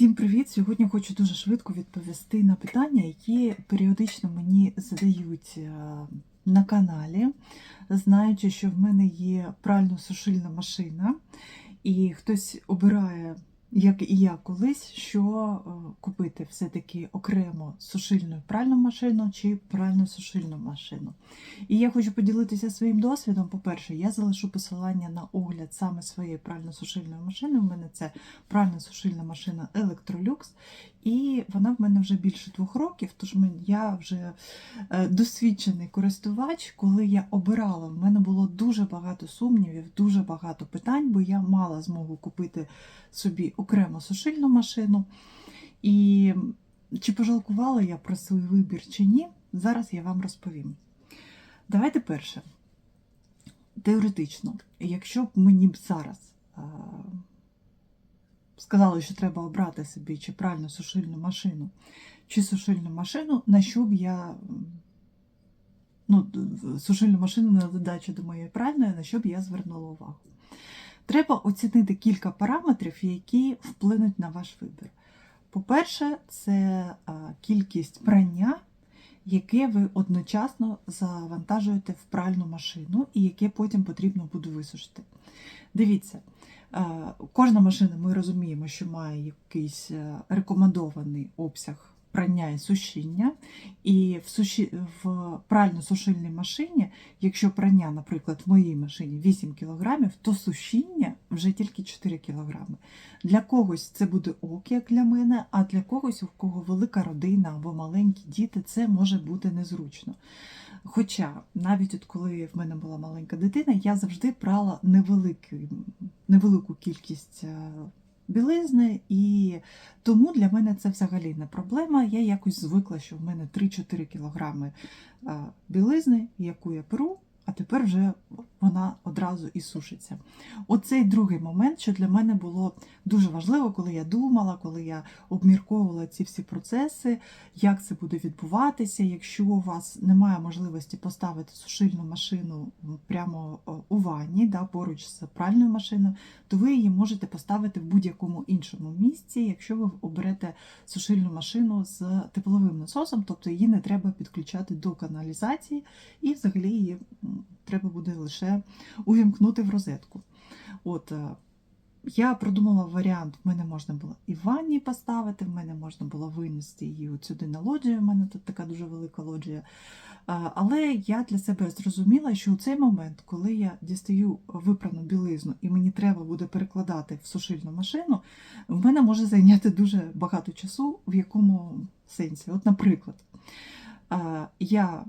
Всім привіт! Сьогодні хочу дуже швидко відповісти на питання, які періодично мені задають е, на каналі, знаючи, що в мене є прально-сушильна машина, і хтось обирає, як і я колись, що е, купити все-таки окремо сушильну пральну машину чи пральну сушильну машину. І я хочу поділитися своїм досвідом. По-перше, я залишу посилання на огляд саме своєї прально-сушильної машини. У мене це пральна сушильна машина Electrolux, і вона в мене вже більше двох років, тож я вже е, досвідчений користувач. Коли я обирала, в мене було дуже багато сумнівів, дуже багато питань, бо я мала змогу купити собі окремо сушильну машину. І чи пожалкувала я про свій вибір чи ні, зараз я вам розповім. Давайте перше. Теоретично, якщо б мені б зараз сказали, що треба обрати собі чи пральну сушильну машину, чи сушильну машину, на що б я ну, сушильну машину на додачу до моєї пральної, на що б я звернула увагу. Треба оцінити кілька параметрів, які вплинуть на ваш вибір. По-перше, це кількість прання, яке ви одночасно завантажуєте в пральну машину і яке потім потрібно буде висушити. Дивіться, кожна машина, ми розуміємо, що має якийсь е, рекомендований обсяг прання і сушіння. І в, суші... в прально-сушильній машині, якщо прання, наприклад, в моїй машині 8 кг, то сушіння вже тільки 4 кг. Для когось це буде ок, як для мене, а для когось, у кого велика родина або маленькі діти, це може бути незручно. Хоча навіть от коли в мене була маленька дитина, я завжди прала невеликий, невелику кількість е, білизни, і тому для мене це взагалі не проблема. Я якось звикла, що в мене 3-4 кілограми е, білизни, яку я перу, а тепер вже вона одразу і сушиться. Оцей другий момент, що для мене було дуже важливо, коли я думала, коли я обмірковувала ці всі процеси, як це буде відбуватися. Якщо у вас немає можливості поставити сушильну машину прямо у ванні, да, поруч з пральною машиною, то ви її можете поставити в будь-якому іншому місці, якщо ви оберете сушильну машину з тепловим насосом, тобто її не треба підключати до каналізації, і взагалі її треба буде лише увімкнути в розетку. От, е, я продумала варіант, в мене можна було і в ванні поставити, в мене можна було винести її сюди на лоджію, в мене тут така дуже велика лоджія. Але я для себе зрозуміла, що у цей момент, коли я дістаю випрану білизну і мені треба буде перекладати в сушильну машину, в мене може зайняти дуже багато часу, в якому сенсі. От, наприклад, я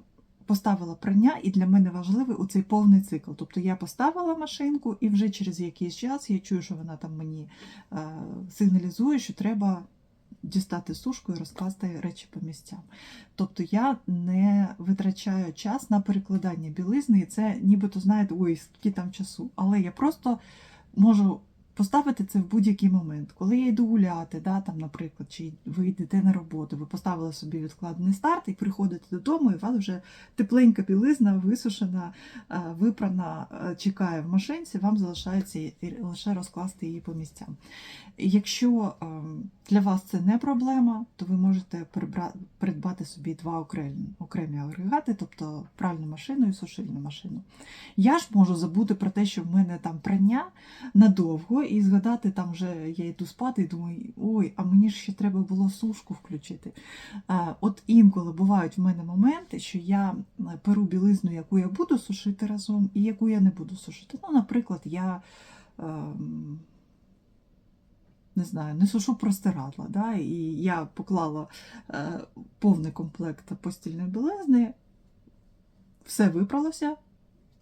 поставила прання, і для мене важливий у цей повний цикл. Тобто я поставила машинку, і вже через якийсь час я чую, що вона там мені е, сигналізує, що треба дістати сушку і розкласти речі по місцям. Тобто я не витрачаю час на перекладання білизни, і це нібито знаєте, ой, скільки там часу. Але я просто можу. Поставити це в будь-який момент. Коли я йду гуляти, да, там, наприклад, чи ви йдете на роботу, ви поставили собі відкладений старт і приходите додому, і у вас вже тепленька білизна, висушена, е, випрана, е, чекає в машинці, вам залишається лише розкласти її по місцям. Якщо е, для вас це не проблема, то ви можете придбати собі два окремі, окремі агрегати, тобто пральну машину і сушильну машину. Я ж можу забути про те, що в мене там прання надовго, і згадати там вже я йду спати і думаю, ой, а мені ж ще треба було сушку включити. Е, От інколи бувають в мене моменти, що я е, перу білизну, яку я буду сушити разом, і яку я не буду сушити. Ну, наприклад, я. ем, Не знаю, не сушу простирадла, да? і я поклала е, повний комплект постільної білизни, все випралося,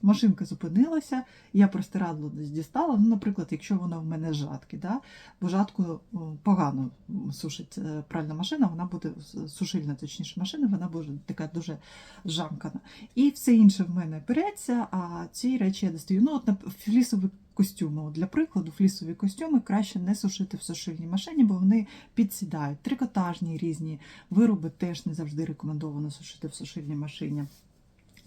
машинка зупинилася, я простирадло десь дістала. Ну, наприклад, якщо воно в мене жатки, да? бо жатку погано сушить е, пральна машина, вона буде сушильна, точніше, машина, вона буде така дуже жамкана. І все інше в мене береться, а ці речі я достаю. Ну, от на флісові костюми. Для прикладу, флісові костюми краще не сушити в сушильній машині, бо вони підсідають. Трикотажні різні вироби теж не завжди рекомендовано сушити в сушильній машині.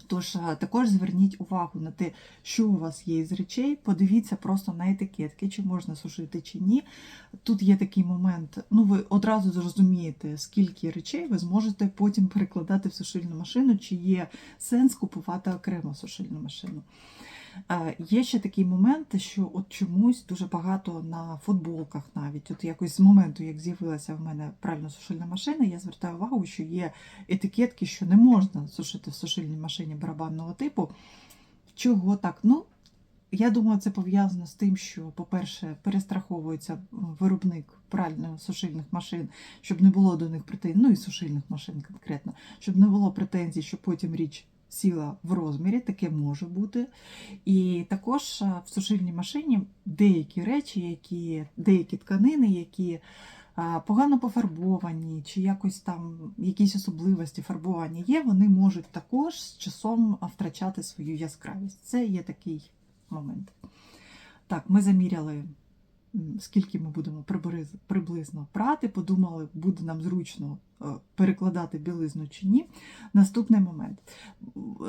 Тож також зверніть увагу на те, що у вас є із речей. Подивіться просто на етикетки, чи можна сушити, чи ні. Тут є такий момент, ну ви одразу зрозумієте, скільки речей ви зможете потім перекладати в сушильну машину, чи є сенс купувати окремо сушильну машину. Е, Є ще такий момент, що от чомусь дуже багато на футболках навіть, от якось з моменту, як з'явилася в мене пральна сушильна машина, я звертаю увагу, що є етикетки, що не можна сушити в сушильній машині барабанного типу. Чого так? Ну, я думаю, це пов'язано з тим, що, по-перше, перестраховується виробник прально-сушильних машин, щоб не було до них претензій, ну і сушильних машин конкретно, щоб не було претензій, що потім річ сіла в розмірі, таке може бути. І також в сушильній машині деякі речі, які, деякі тканини, які погано пофарбовані, чи якось там якісь особливості фарбування є, вони можуть також з часом втрачати свою яскравість. Це є такий момент. Так, ми заміряли, скільки ми будемо приблизно прати, подумали, буде нам зручно е, перекладати білизну чи ні. Наступний момент.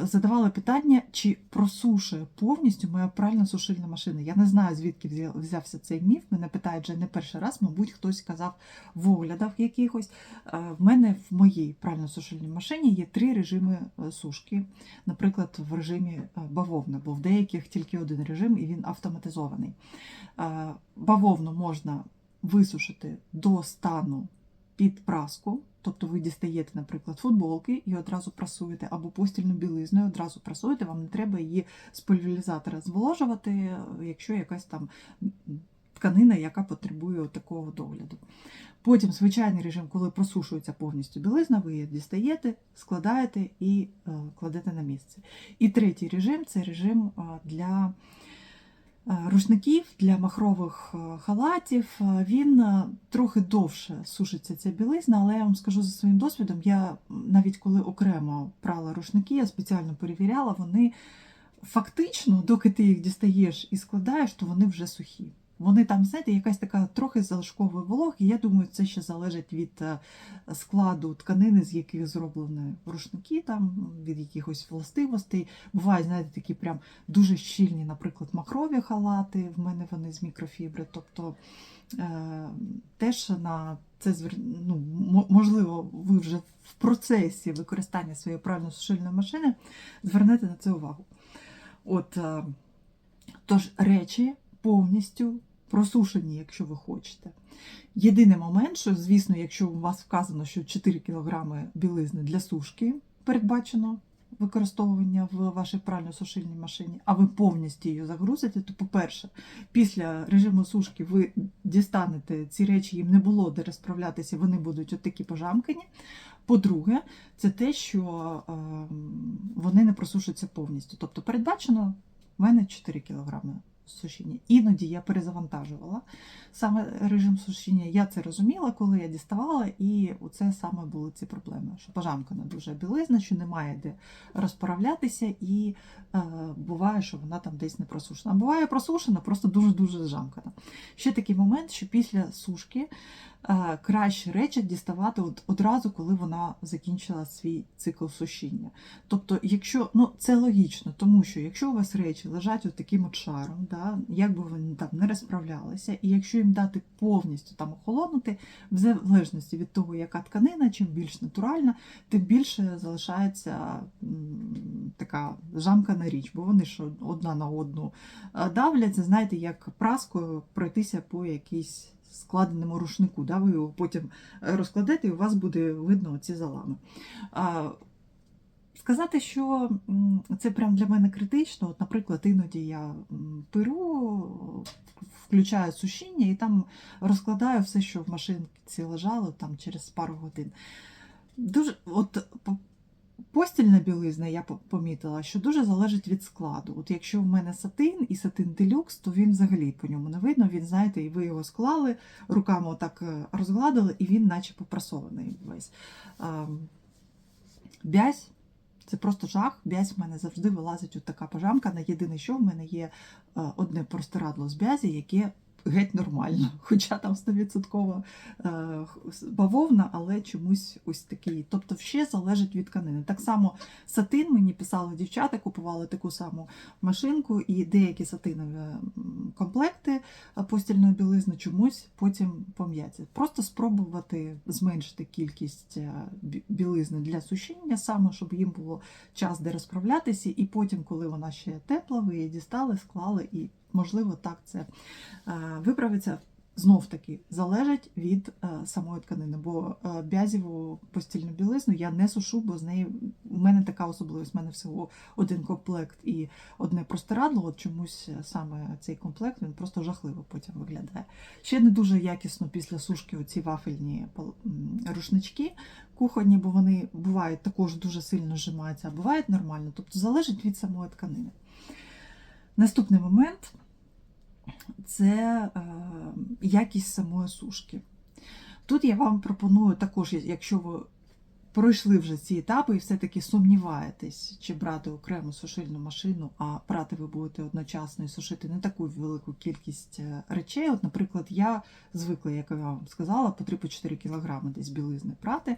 Задавали питання, чи просушує повністю моя пральна сушильна машина. Я не знаю, звідки взявся цей міф. Мене питають вже не перший раз, мабуть, хтось казав в оглядах якихось. Е, В мене в моїй прально-сушильній машині є три режими е, сушки наприклад, в режимі е, бавовни, бо в деяких тільки один режим і він автоматизований. Е, Бавовну можна висушити до стану під праску, тобто ви дістаєте, наприклад, футболки і одразу прасуєте, або постільну білизну і одразу прасуєте, вам не треба її з пульверизатора зволожувати, якщо якась там тканина, яка потребує такого догляду. Потім звичайний режим, коли просушується повністю білизна, ви її дістаєте, складаєте і е, кладете на місце. І третій режим це режим е, для рушників, для махрових е, халатів. Е, Він е, трохи довше сушиться ця білизна, але я вам скажу за своїм досвідом, я навіть коли окремо прала рушники, я спеціально перевіряла, вони фактично, доки ти їх дістаєш і складаєш, то вони вже сухі. Вони там, знаєте, якась така трохи залишкової вологи. Я думаю, це ще залежить від е, складу тканини, з яких зроблені рушники, там, від якихось властивостей. Бувають, знаєте, такі прям дуже щільні, наприклад, махрові халати. В мене вони з мікрофібри. Тобто е, теж на це ну, можливо, ви вже в процесі використання своєї правильно сушильної машини звернете на це увагу. От, е, тож речі повністю просушені, якщо ви хочете. Єдиний момент, що, звісно, якщо у вас вказано, що 4 кг білизни для сушки передбачено використовування в вашій прально-сушильній машині, а ви повністю її загрузите, то, по-перше, після режиму сушки ви дістанете ці речі, їм не було де розправлятися, вони будуть отакі пожамкані. По-друге, це те, що е, вони не просушаться повністю. Тобто передбачено в мене 4 кг сушіння. Іноді я перезавантажувала саме режим сушіння. Я це розуміла, коли я діставала, і оце саме були ці проблеми. Що пожамкана дуже білизна, що немає де розправлятися, і е, буває, що вона там десь не просушена. Буває просушена, просто дуже-дуже зжамкана. Ще такий момент, що після сушки е, краще речі діставати от, одразу, коли вона закінчила свій цикл сушіння. Тобто, якщо ну це логічно, тому що якщо у вас речі лежать от таким от шаром, да, як би вони там не розправлялися, і якщо їм дати повністю там охолонути, в залежності від того, яка тканина, чим більш натуральна, тим більше залишається така жамкана річ, бо вони ж одна на одну е, давлять, це знаєте, як праскою пройтися по якійсь складеному рушнику. Да? Ви його потім розкладете, і у вас буде видно ці залами. Сказати, що це прям для мене критично. От, наприклад, іноді я перу, включаю сушіння і там розкладаю все, що в машинці лежало там через пару годин. Дуже, от постільна білизна, я помітила, що дуже залежить від складу. От якщо в мене сатин і сатин делюкс, то він взагалі по ньому не видно. Він, знаєте, і ви його склали, руками отак е, розгладили, і він наче попрасований весь. Бязь це просто жах. Бязь в мене завжди вилазить от така пожамка. На єдине, що в мене є е, одне простирадло з бязі, яке геть нормально. Хоча там 100% е, бавовна, але чомусь ось такий. Тобто ще залежить від тканини. Так само сатин мені писали дівчата, купували таку саму машинку, і деякі сатинові комплекти е, постільної білизни чомусь потім пом'яться. Просто спробувати зменшити кількість е, білизни для сушіння, саме щоб їм було час де розправлятися, і потім, коли вона ще тепла, ви її дістали, склали, і можливо так це е, виправиться. Знов таки залежить від е, самої тканини, бо е, бязіву постільну білизну я не сушу, бо з неї у мене така особливість. У мене всього один комплект і одне простирадло. От чомусь саме цей комплект він просто жахливо потім виглядає. Ще не дуже якісно після сушки оці вафельні рушнички кухонні, бо вони бувають також дуже сильно зжимаються, а бувають нормально. Тобто залежить від самої тканини. Наступний момент це е, якість самої сушки. Тут я вам пропоную також, якщо ви пройшли вже ці етапи і все-таки сумніваєтесь, чи брати окрему сушильну машину, а прати ви будете одночасно і сушити не таку велику кількість е, речей. От, наприклад, я звикла, як я вам сказала, по 3-4 кг десь білизни прати.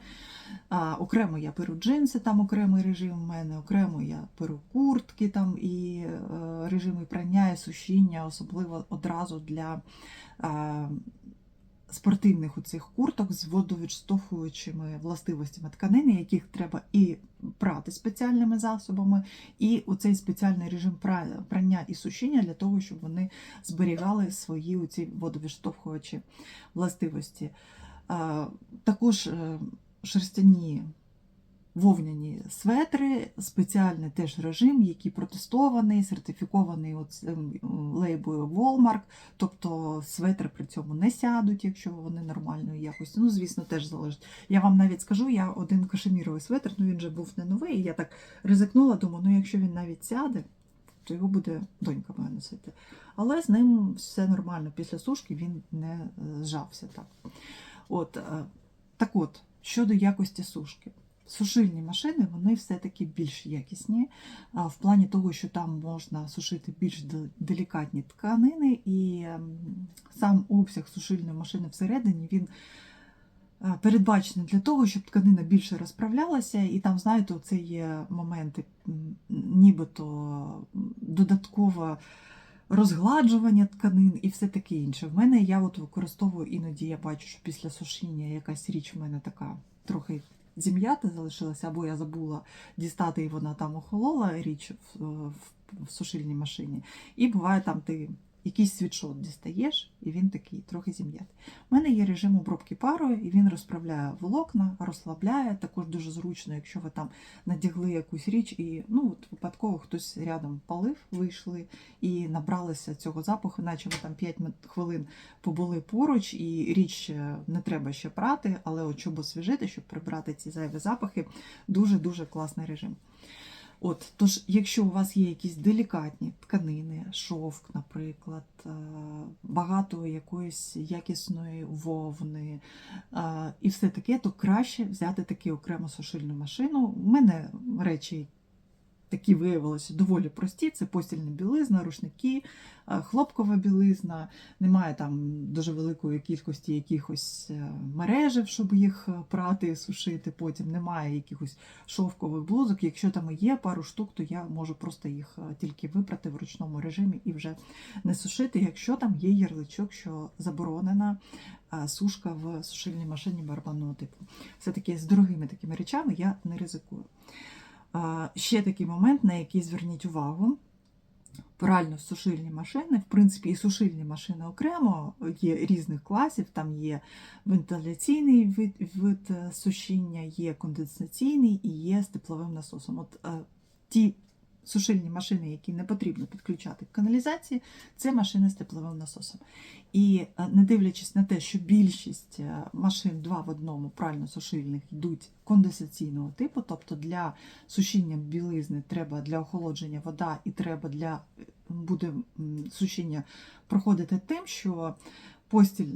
А, окремо я беру джинси, там окремий режим у мене, окремо я беру куртки там і е, режими прання і сушіння, особливо одразу для. Е, у цих курток з водовідштовхуючими властивостями тканини, яких треба і прати спеціальними засобами, і у цей спеціальний режим прання і сушіння для того, щоб вони зберігали свої оці водовідштовхуючі властивості. Також е, шерстяні вовняні светри, спеціальний теж режим, який протестований, сертифікований оцим лейбою Walmart, тобто светри при цьому не сядуть, якщо вони нормальної якості. Ну, звісно, теж залежить. Я вам навіть скажу, я один кашеміровий светр, ну він же був не новий, я так ризикнула, думаю, ну якщо він навіть сяде, то його буде донька моя носити. Але з ним все нормально. Після сушки він не е, зжався так. От, е, так от, щодо якості сушки. Сушильні машини вони все-таки більш якісні в плані того, що там можна сушити більш делікатні тканини, і ем, сам обсяг сушильної машини всередині він е, передбачений для того, щоб тканина більше розправлялася, і там, знаєте, це є моменти, нібито м, додатково розгладжування тканин і все таке інше. В мене я от використовую іноді, я бачу, що після сушіння якась річ в мене така трохи зім'ята залишилася, або я забула дістати, і вона там охолола річ в, в, в сушильній машині. І буває там ти якийсь світшот дістаєш, і він такий трохи зім'ятий. У мене є режим обробки парою, і він розправляє волокна, розслабляє. Також дуже зручно, якщо ви там надягли якусь річ, і ну от випадково хтось рядом палив, вийшли і набралися цього запаху, наче ви там 5 хвилин побули поруч, і річ не треба ще прати, але от щоб освіжити, щоб прибрати ці зайві запахи, дуже-дуже класний режим. От, тож, якщо у вас є якісь делікатні тканини, шовк, наприклад, е, багато якоїсь якісної вовни е, і все таке, то краще взяти таку окрему сушильну машину. У мене речі такі виявилися доволі прості: це постільна білизна, рушники, е, хлопкова білизна, немає там дуже великої кількості якихось е, мережів, щоб їх е, прати сушити. Потім немає якихось шовкових блузок. Якщо там є пару штук, то я можу просто їх тільки випрати в ручному режимі і вже не сушити, якщо там є ярличок, що заборонена сушка в сушильній машині барабанного типу. Все-таки з дорогими такими речами я не ризикую. Ще такий момент, на який зверніть увагу. Прально-сушильні машини, в принципі, і сушильні машини окремо є різних класів. Там є вентиляційний вид, вид е, сушіння, є конденсаційний і є з тепловим насосом. От е, ті сушильні машини, які не потрібно підключати к каналізації, це машини з тепловим насосом. І е, не дивлячись на те, що більшість е, машин два в одному прально-сушильних йдуть конденсаційного типу, тобто для сушіння білизни треба для охолодження вода і треба для е, буде сушіння проходити тим, що постіль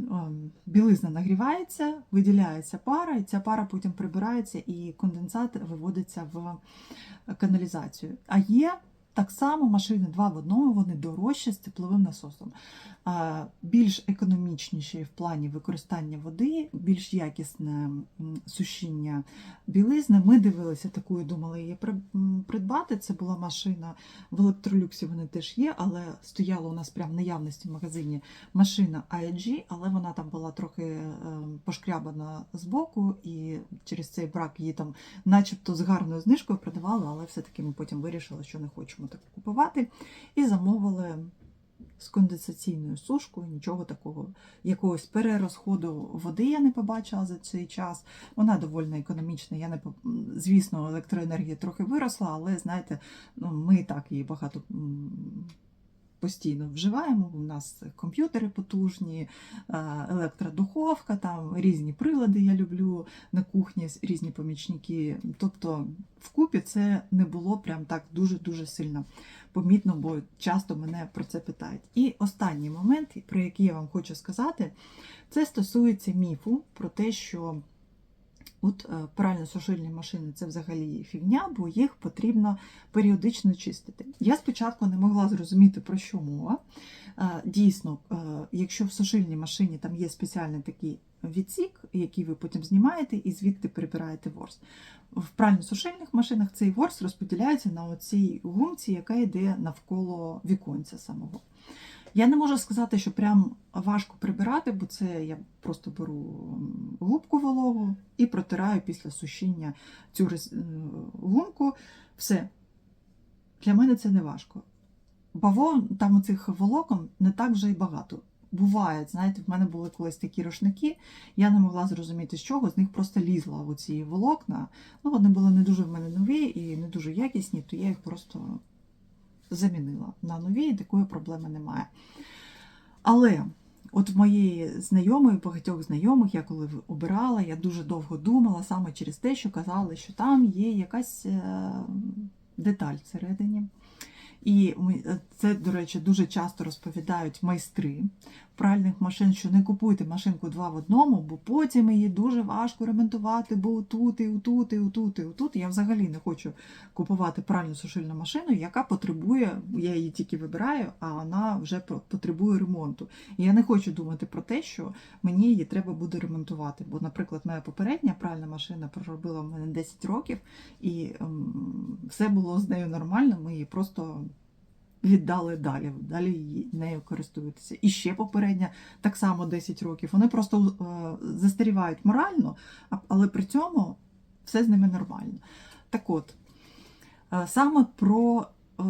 білизна нагрівається, виділяється пара, і ця пара потім прибирається, і конденсат виводиться в каналізацію. А є так само машини два в одному, вони дорожчі з тепловим насосом. Більш економічніші в плані використання води, більш якісне сушіння білизни. Ми дивилися таку і думали її придбати. Це була машина в електролюксі, вони теж є, але стояла у нас прямо в наявності в магазині машина AEG, але вона там була трохи е, пошкрябана з боку, і через цей брак її там, начебто, з гарною знижкою продавали, але все-таки ми потім вирішили, що не хочемо так купувати, і замовили. З конденсаційною сушкою, нічого такого, якогось перерозходу води я не побачила за цей час. Вона доволі економічна. Я не звісно, електроенергія трохи виросла, але знаєте, ну, ми і так її багато постійно вживаємо. У нас комп'ютери потужні, е, електродуховка, там різні прилади я люблю на кухні, різні помічники. Тобто вкупі це не було прям так дуже-дуже сильно помітно, бо часто мене про це питають. І останній момент, про який я вам хочу сказати, це стосується міфу про те, що От е, прально-сушильні машини це взагалі фігня, бо їх потрібно періодично чистити. Я спочатку не могла зрозуміти, про що мова. Е, Дійсно, е, якщо в сушильній машині там є спеціальний такий відсік, який ви потім знімаєте і звідти прибираєте ворс. В прально-сушильних машинах цей ворс розподіляється на оцій гумці, яка йде навколо віконця самого. Я не можу сказати, що прям важко прибирати, бо це я просто беру губку вологу і протираю після сушіння цю е, гумку. Все. Для мене це не важко. Баво там оцих волокон не так вже й багато. Буває, знаєте, в мене були колись такі рушники, я не могла зрозуміти, з чого, з них просто лізла оці волокна. Ну, вони були не дуже в мене нові і не дуже якісні, то я їх просто замінила на нові, і такої проблеми немає. Але от в моєї знайомої, багатьох знайомих, я коли обирала, я дуже довго думала саме через те, що казали, що там є якась е, деталь всередині. І е, це, до речі, дуже часто розповідають майстри пральних машин, що не купуйте машинку два в одному, бо потім її дуже важко ремонтувати, бо тут, і отут, і отут, і отут. Я взагалі не хочу купувати пральну сушильну машину, яка потребує, я її тільки вибираю, а вона вже потребує ремонту. І я не хочу думати про те, що мені її треба буде ремонтувати. Бо, наприклад, моя попередня пральна машина проробила в мене 10 років, і ем, все було з нею нормально. Ми її просто віддали далі. Далі нею користуєтеся. І ще попередня так само 10 років. Вони просто е, застарівають морально, але при цьому все з ними нормально. Так от, е, саме про е,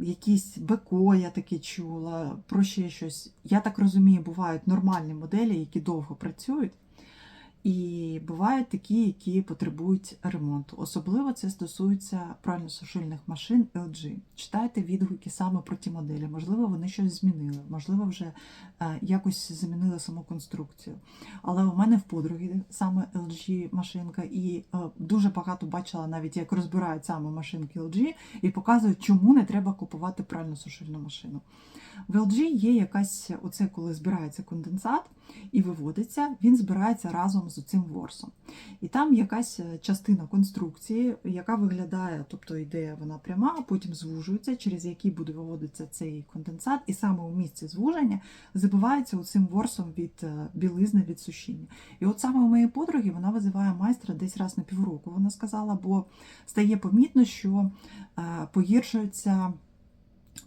якісь БКО я таке чула, про ще щось. Я так розумію, бувають нормальні моделі, які довго працюють. І бувають такі, які потребують ремонту. Особливо це стосується прально-сушильних машин LG. Читайте відгуки саме про ті моделі. Можливо, вони щось змінили, можливо, вже е, якось замінили саму конструкцію. Але у мене в подруги саме LG машинка, і е, дуже багато бачила навіть, як розбирають саме машинки LG і показують, чому не треба купувати прально-сушильну машину. В LG є якась, оце коли збирається конденсат і виводиться, він збирається разом з цим ворсом. І там якась е, частина конструкції, яка виглядає, тобто йде вона пряма, а потім звужується, через який буде виводитися цей конденсат, і саме у місці звуження забивається цим ворсом від е, білизни від сушіння. І от саме у моєї подруги вона визиває майстра десь раз на півроку, вона сказала, бо стає помітно, що е, погіршується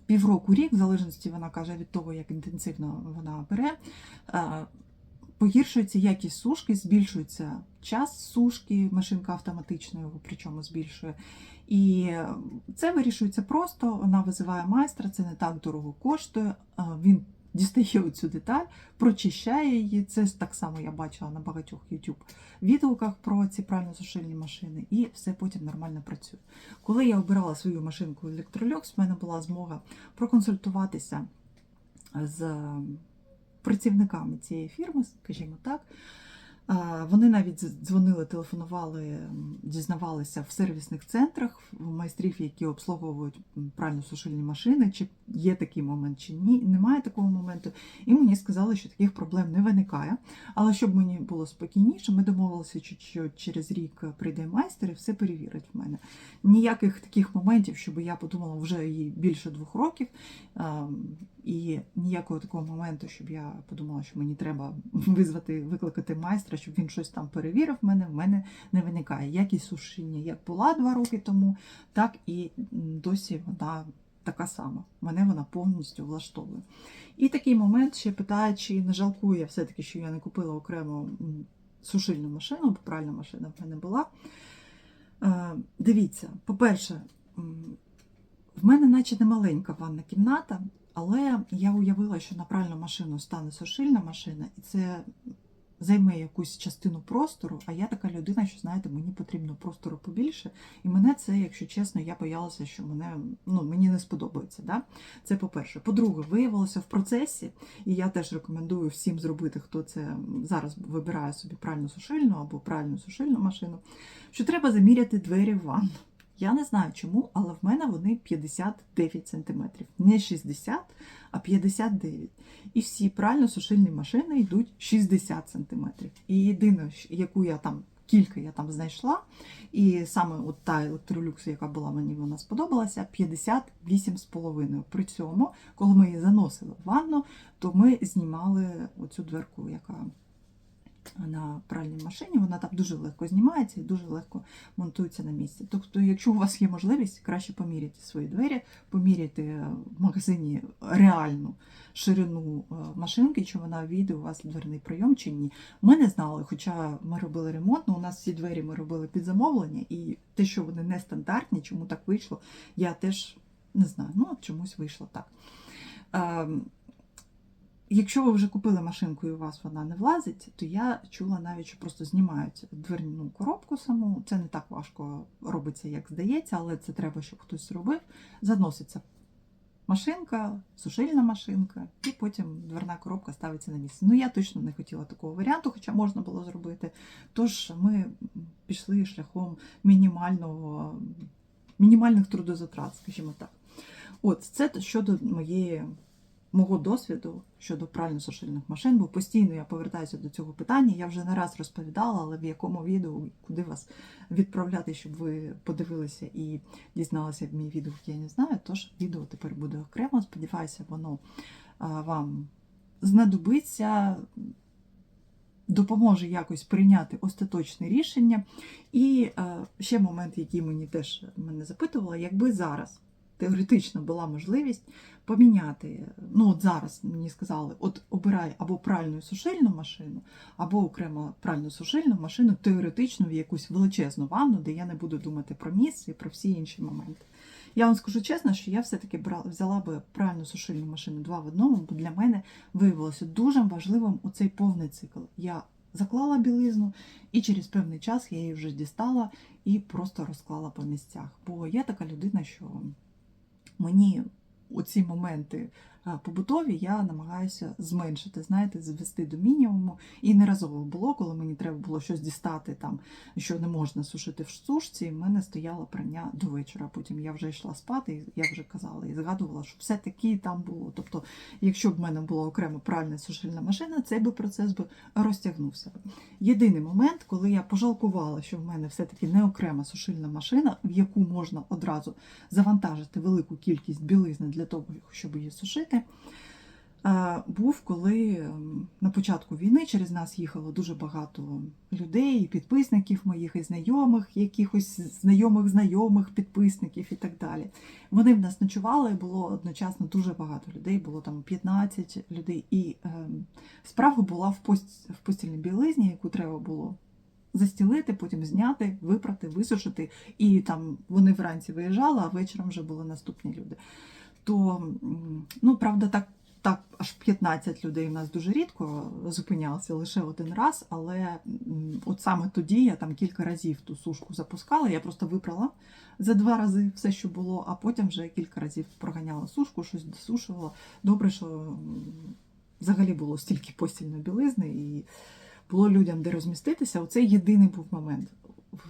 півроку рік, в залежності вона каже від того, як інтенсивно вона бере. е, Погіршується якість сушки, збільшується час сушки, машинка автоматично його причому збільшує. І це вирішується просто. Вона визиває майстра, це не так дорого коштує. е, Він дістає оцю деталь, прочищає її. Це так само я бачила на багатьох YouTube відгуках про ці правильно сушильні машини, і все потім нормально працює. Коли я обирала свою машинку Electrolux, в мене була змога проконсультуватися з працівниками цієї фірми, скажімо так. Вони навіть дзвонили, телефонували, дізнавалися в сервісних центрах в майстрів, які обслуговують м, прально-сушильні машини, чи є такий момент, чи ні. Немає такого моменту. І мені сказали, що таких проблем не виникає. Але щоб мені було спокійніше, ми домовилися, що- через рік прийде майстер і все перевірить в мене. Ніяких таких моментів, щоб я подумала, вже їй більше двох років. І ніякого такого моменту, щоб я подумала, що мені треба визвати, викликати майстра, щоб він щось там перевірив мене, в мене не виникає. Якість сушіння як була два роки тому, так і досі вона така сама. Мене вона повністю влаштовує. І такий момент ще питає, чи не жалкую я все-таки, що я не купила окремо сушильну машину, бо пральна машина в мене була. Е, Дивіться, по-перше, в мене наче не маленька ванна кімната, але я уявила, що на пральну машину стане сушильна машина, і це займе якусь частину простору. А я така людина, що знаєте, мені потрібно простору побільше. І мене це, якщо чесно, я боялася, що мене ну мені не сподобається. Да? Це по-перше. По-друге, виявилося в процесі, і я теж рекомендую всім зробити, хто це зараз вибирає собі пральну сушильну або пральну сушильну машину, що треба заміряти двері в ванну. Я не знаю чому, але в мене вони 59 см. Не 60, а 59. І всі прально-сушильні машини йдуть 60 см. І єдине, яку я там, кілька я там знайшла, і саме от та електролюкс, яка була мені вона сподобалася, 58,5. При цьому, коли ми її заносили в ванну, то ми знімали оцю дверку, яка на пральній машині, вона там дуже легко знімається і дуже легко монтується на місці. Тобто, якщо у вас є можливість, краще поміряти свої двері, поміряти в магазині реальну ширину е, машинки, чи вона війде у вас в дверний прийом чи ні. Ми не знали, хоча ми робили ремонт, але у нас всі двері ми робили під замовлення, і те, що вони нестандартні, чому так вийшло, я теж не знаю. Ну, от чомусь вийшло так. Якщо ви вже купили машинку і у вас вона не влазить, то я чула навіть, що просто знімають дверну коробку саму. Це не так важко робиться, як здається, але це треба, щоб хтось зробив. Заноситься машинка, сушильна машинка, і потім дверна коробка ставиться на місце. Ну, я точно не хотіла такого варіанту, хоча можна було зробити. Тож ми пішли шляхом мінімального, мінімальних трудозатрат, скажімо так. От це щодо моєї мого досвіду щодо прально-сушильних машин, бо постійно я повертаюся до цього питання. Я вже не раз розповідала, але в якому відео, куди вас відправляти, щоб ви подивилися і дізналися мій відео, я не знаю. Тож відео тепер буде окремо. Сподіваюся, воно вам знадобиться. Допоможе якось прийняти остаточне рішення. І е, ще момент, який мені теж мене запитувала, якби зараз теоретично була можливість поміняти. Ну, от зараз мені сказали, от обирай або пральну сушильну машину, або окремо пральну сушильну машину, теоретично в якусь величезну ванну, де я не буду думати про місце і про всі інші моменти. Я вам скажу чесно, що я все-таки взяла би пральну сушильну машину два в одному, бо для мене виявилося дуже важливим оцей повний цикл. Я заклала білизну, і через певний час я її вже дістала і просто розклала по місцях. Бо я така людина, що мені у ці моменти побутові я намагаюся зменшити, знаєте, звести до мінімуму. І неразово було, коли мені треба було щось дістати, там, що не можна сушити в сушці, в мене стояло прання до вечора. Потім я вже йшла спати, і я вже казала і згадувала, що все-таки там було. Тобто, якщо б в мене була окремо пральна сушильна машина, цей би процес би розтягнувся. Єдиний момент, коли я пожалкувала, що в мене все-таки не окрема сушильна машина, в яку можна одразу завантажити велику кількість білизни для того, щоб її сушити, е, був коли ем, на початку війни через нас їхало дуже багато людей, підписників моїх, і знайомих, якихось знайомих знайомих підписників і так далі. Вони в нас ночували, було одночасно дуже багато людей, було там 15 людей. І ем, справа була в, пост, в постільній білизні, яку треба було застілити, потім зняти, випрати, висушити. І там вони вранці виїжджали, а вечором вже були наступні люди. То, ну, правда, так. Так, аж 15 людей у нас дуже рідко зупинялося лише один раз, але от саме тоді я там кілька разів ту сушку запускала. Я просто випрала за два рази все, що було, а потім вже кілька разів проганяла сушку, щось досушувала. Добре, що взагалі було стільки постільної білизни, і було людям де розміститися. Оце єдиний був момент.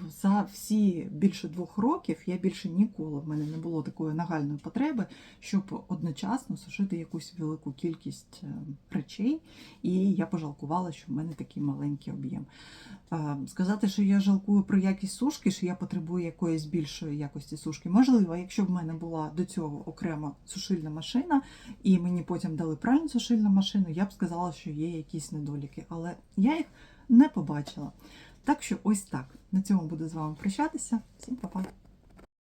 За всі більше двох років я більше ніколи в мене не було такої нагальної потреби, щоб одночасно сушити якусь велику кількість е, речей, і я пожалкувала, що в мене такий маленький об'єм. Е, Сказати, що я жалкую про якість сушки, що я потребую якоїсь більшої якості сушки. Можливо, якщо б в мене була до цього окрема сушильна машина, і мені потім дали правильну сушильну машину, я б сказала, що є якісь недоліки, але я їх не побачила. Так що ось так. На цьому буду з вами прощатися. Всім па-па!